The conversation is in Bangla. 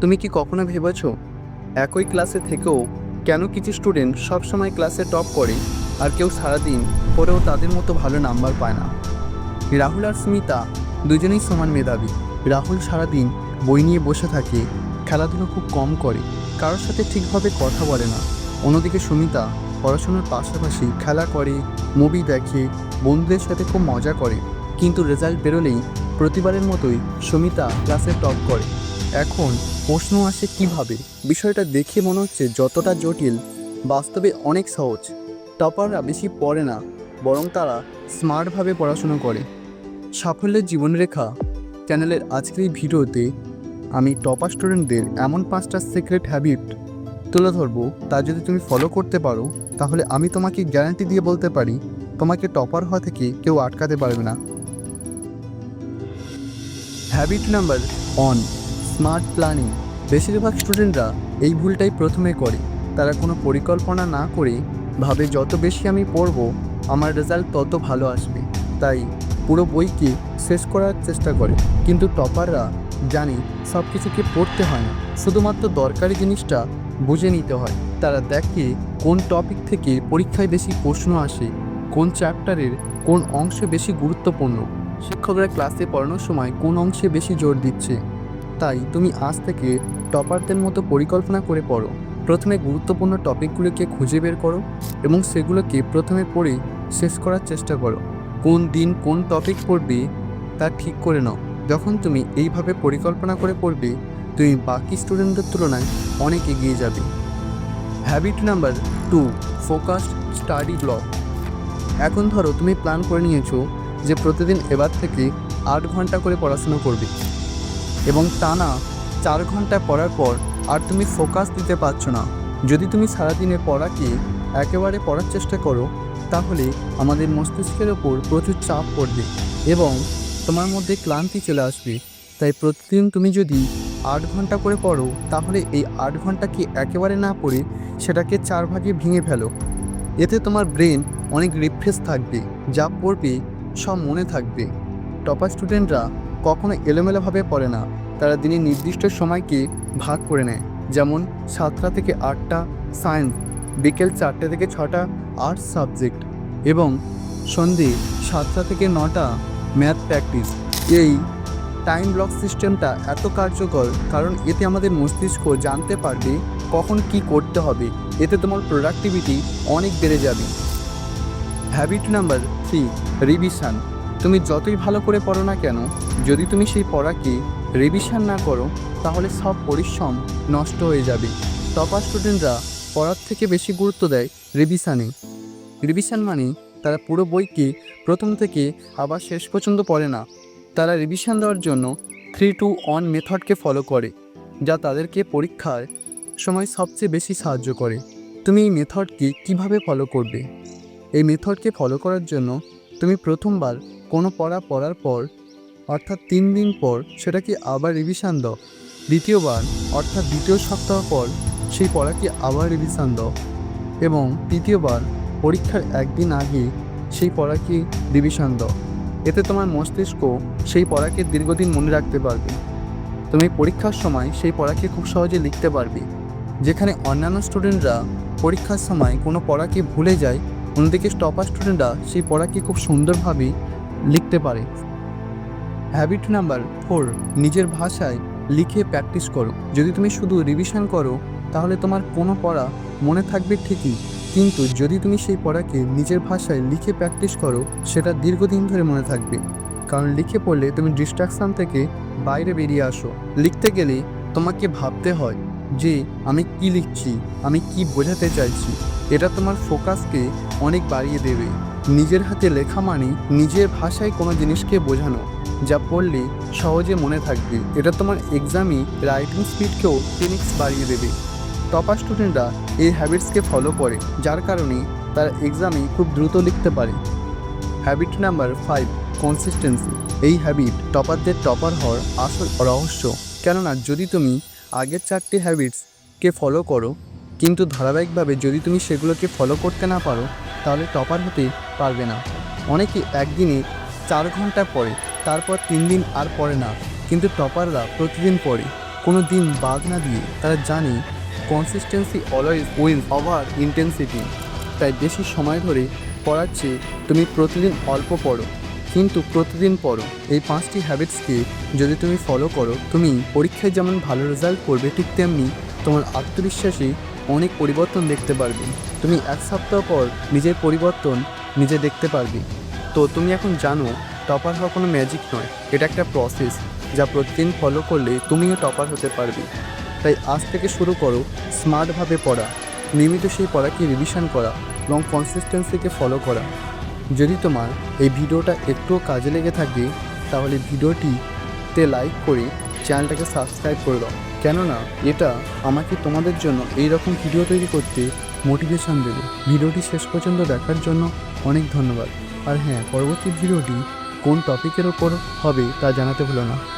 তুমি কি কখনো ভেবেছ একই ক্লাসে থেকেও কেন কিছু স্টুডেন্ট সবসময় ক্লাসে টপ করে আর কেউ সারাদিন পরেও তাদের মতো ভালো নাম্বার পায় না? রাহুল আর স্মিতা দুজনেই সমান মেধাবী। রাহুল সারাদিন বই নিয়ে বসে থাকে, খেলাধুলো খুব কম করে, কারোর সাথে ঠিকভাবে কথা বলে না। অন্যদিকে সুমিতা পড়াশোনার পাশাপাশি খেলা করে মুভি দেখে, বন্ধুদের সাথে খুব মজা করে। কিন্তু রেজাল্ট বেরোলেই প্রতিবারের মতোই সুমিতা ক্লাসে টপ করে। এখন প্রশ্ন আসে কীভাবে? বিষয়টা দেখে মনে হচ্ছে যতটা জটিল, বাস্তবে অনেক সহজ। টপাররা বেশি পড়ে না, বরং তারা স্মার্টভাবে পড়াশোনা করে। সাফল্যের জীবনরেখা চ্যানেলের আজকের এই ভিডিওতে আমি টপার স্টুডেন্টদের এমন পাঁচটা সিক্রেট হ্যাবিট তুলে ধরবো। তা যদি তুমি ফলো করতে পারো, তাহলে আমি তোমাকে গ্যারান্টি দিয়ে বলতে পারি, তোমাকে টপার হওয়া থেকে কেউ আটকাতে পারবে না। Habit number one smart planning. বেশিরভাগ স্টুডেন্টরা এই ভুলটাই প্রথমে করে। তারা কোনো পরিকল্পনা না করে ভাবে যত বেশি আমি পড়ব, আমার রেজাল্ট তত ভালো আসবে। তাই পুরো বইকে শেষ করার চেষ্টা করে। কিন্তু টপাররা জানে সব কিছুকে পড়তে হয় না। শুধুমাত্র দরকারি জিনিসটা বুঝে নিতে হয়। তারা দেখে কোন টপিক থেকে পরীক্ষায় বেশি প্রশ্ন আসে, কোন চ্যাপ্টারের কোন অংশ বেশি গুরুত্বপূর্ণ। শিক্ষকরা ক্লাসে পড়ানোর সময় কোন অংশে বেশি জোর দিচ্ছে। তাই তুমি আজ থেকে টপারদের মতো পরিকল্পনা করে পড়ো। প্রথমে গুরুত্বপূর্ণ টপিকগুলোকে খুঁজে বের করো এবং সেগুলোকে প্রথমে পড়ে শেষ করার চেষ্টা করো। কোন দিন কোন টপিক পড়বে তা ঠিক করে নাও। যখন তুমি এইভাবে পরিকল্পনা করে পড়বে, তুমি বাকি স্টুডেন্টদের তুলনায় অনেক এগিয়ে যাবে। Habit number two, focused study block. এখন ধরো তুমি প্ল্যান করে নিয়েছো যে প্রতিদিন এবার থেকে আট ঘণ্টা করে পড়াশোনা করবে। এবং টানা চার ঘণ্টা পড়ার পর আর তুমি ফোকাস দিতে পারছ না। যদি তুমি সারাদিনে পড়াকে একেবারে পড়ার চেষ্টা করো, তাহলে আমাদের মস্তিষ্কের ওপর প্রচুর চাপ পড়বে এবং তোমার মধ্যে ক্লান্তি চলে আসবে। তাই প্রতিদিন তুমি যদি আট ঘণ্টা করে পড়ো, তাহলে এই আট ঘন্টাকে একেবারে না পড়ে সেটাকে চার ভাগে ভেঙে ফেলো। এতে তোমার ব্রেন অনেক রিফ্রেশ থাকবে, যা পড়বে, সব মনে থাকবে। টপার স্টুডেন্টরা কখনো এলোমেলোভাবে পড়ে না। তারা দিনের নির্দিষ্ট সময়কে ভাগ করে নেয়, যেমন সাতটা থেকে আটটা সায়েন্স, বিকেল চারটে থেকে ছটা আর্টস সাবজেক্ট এবং সন্ধে সাতটা থেকে নটা ম্যাথ প্র্যাকটিস। এই টাইম ব্লক সিস্টেমটা এত কার্যকর, কারণ এতে আমাদের মস্তিষ্ক জানতে পারবে কখন কি করতে হবে। এতে তোমার প্রোডাক্টিভিটি অনেক বেড়ে যাবে। হ্যাবিট নাম্বার থ্রি রিভিশন তুমি যতই ভালো করে পড়ো না কেন, যদি তুমি সেই পড়াকে রিভিশন না করো, তাহলে সব পরিশ্রম নষ্ট হয়ে যাবে। টপার স্টুডেন্টরা পড়ার থেকে বেশি গুরুত্ব দেয় রিভিশানে রিভিশন মানে তারা পুরো বইকে প্রথম থেকে আবার শেষ পর্যন্ত পড়ে না। তারা রিভিশন দেওয়ার জন্য থ্রি টু ওয়ান মেথডকে ফলো করে, যা তাদেরকে পরীক্ষার সময় সবচেয়ে বেশি সাহায্য করে। তুমি এই মেথডকে কীভাবে ফলো করবে? এই মেথডকে ফলো করার জন্য তুমি প্রথমবার কোনো পড়া পড়ার পর, অর্থাৎ তিন দিন পর সেটাকে আবার রিভিশন দাও? দ্বিতীয়বার, অর্থাৎ দ্বিতীয় সপ্তাহ পর, সেই পড়াকে আবার রিভিশন দাও? এবং তৃতীয়বার, পরীক্ষার একদিন আগে, সেই পড়াকে রিভিশন দাও? এতে তোমার মস্তিষ্ক সেই পড়াকে দীর্ঘদিন মনে রাখতে পারবে। তুমি পরীক্ষার সময় সেই পড়াকে খুব সহজে লিখতে পারবে। যেখানে অন্যান্য স্টুডেন্টরা পরীক্ষার সময় কোনো পড়াকে ভুলে যায়, অন্যদিকে টপার স্টুডেন্টরা সেই পড়াকে খুব সুন্দরভাবে লিখতে পারে। হ্যাবিট নাম্বার ফোর নিজের ভাষায় লিখে প্র্যাকটিস করো। যদি তুমি শুধু রিভিশন করো, তাহলে তোমার কোনো পড়া মনে থাকবে ঠিকই। কিন্তু যদি তুমি সেই পড়াকে নিজের ভাষায় লিখে প্র্যাকটিস করো, সেটা দীর্ঘদিন ধরে মনে থাকবে। কারণ লিখে পড়লে তুমি ডিস্ট্রাকশান থেকে বাইরে বেরিয়ে আসো। লিখতে গেলে তোমাকে ভাবতে হয়। যে আমি কি লিখছি, আমি কি বোঝাতে চাইছি, এটা তোমার ফোকাসকে অনেক বাড়িয়ে দেবে। নিজের হাতে লেখা মানে নিজের ভাষায় কোনো জিনিসকে বোঝানো, যা পড়লে সহজে মনে থাকবে। এটা তোমার এক্সামে রাইটিং স্পিডকেও টেনিক্স বাড়িয়ে দেবে। টপার স্টুডেন্টরা এই হ্যাবিটসকে ফলো করে, যার কারণে তারা এক্সামে খুব দ্রুত লিখতে পারে। হ্যাবিট নাম্বার ফাইভ কনসিস্টেন্সি এই হ্যাবিট টপারদের টপার হওয়ার আসল রহস্য। কেননা যদি তুমি আগের চারটি হ্যাবিটসকে ফলো করো। কিন্তু ধারাবাহিকভাবে যদি তুমি সেগুলোকে ফলো করতে না পারো, তাহলে টপার হতে পারবে না। অনেকে একদিনে চার ঘণ্টা পড়ে, তারপর তিন দিন আর পড়ে না। কিন্তু টপাররা প্রতিদিন পড়ে। কোনো দিন বাদ না দিয়ে তারা জানে consistency always win over intensity তাই বেশি সময় ধরে পড়ার চেয়ে তুমি প্রতিদিন অল্প পড়ো। কিন্তু প্রতিদিন পড়ো। এই পাঁচটি হ্যাবিটসকে যদি তুমি ফলো করো, তুমি পরীক্ষায় যেমন ভালো রেজাল্ট করবে, ঠিক তেমনি তোমার আত্মবিশ্বাসী অনেক পরিবর্তন দেখতে পারবে। তুমি এক সপ্তাহ পর নিজের পরিবর্তন নিজে দেখতে পারবে। তো তুমি এখন জানো টপার হওয়া কোনো ম্যাজিক নয়। এটা একটা প্রসেস যা প্রতিদিন ফলো করলে তুমিও টপার হতে পারবে। তাই আজ থেকে শুরু করো স্মার্টভাবে পড়া। নিয়মিত সেই পড়াকে রিভিশন করা এবং কনসিস্টেন্সিকে ফলো করা। যদি তোমার এই ভিডিওটা একটুও কাজে লেগে থাকে, তাহলে ভিডিওটিতে লাইক করে চ্যানেলটাকে সাবস্ক্রাইব করে দাও। কেননা এটা আমাকে তোমাদের জন্য এই রকম ভিডিও তৈরি করতে মোটিভেশন দেবে। ভিডিওটি শেষ পর্যন্ত দেখার জন্য অনেক ধন্যবাদ। আর হ্যাঁ পরবর্তী ভিডিওটি কোন টপিকের ওপর হবে তা জানাতে ভুলো না।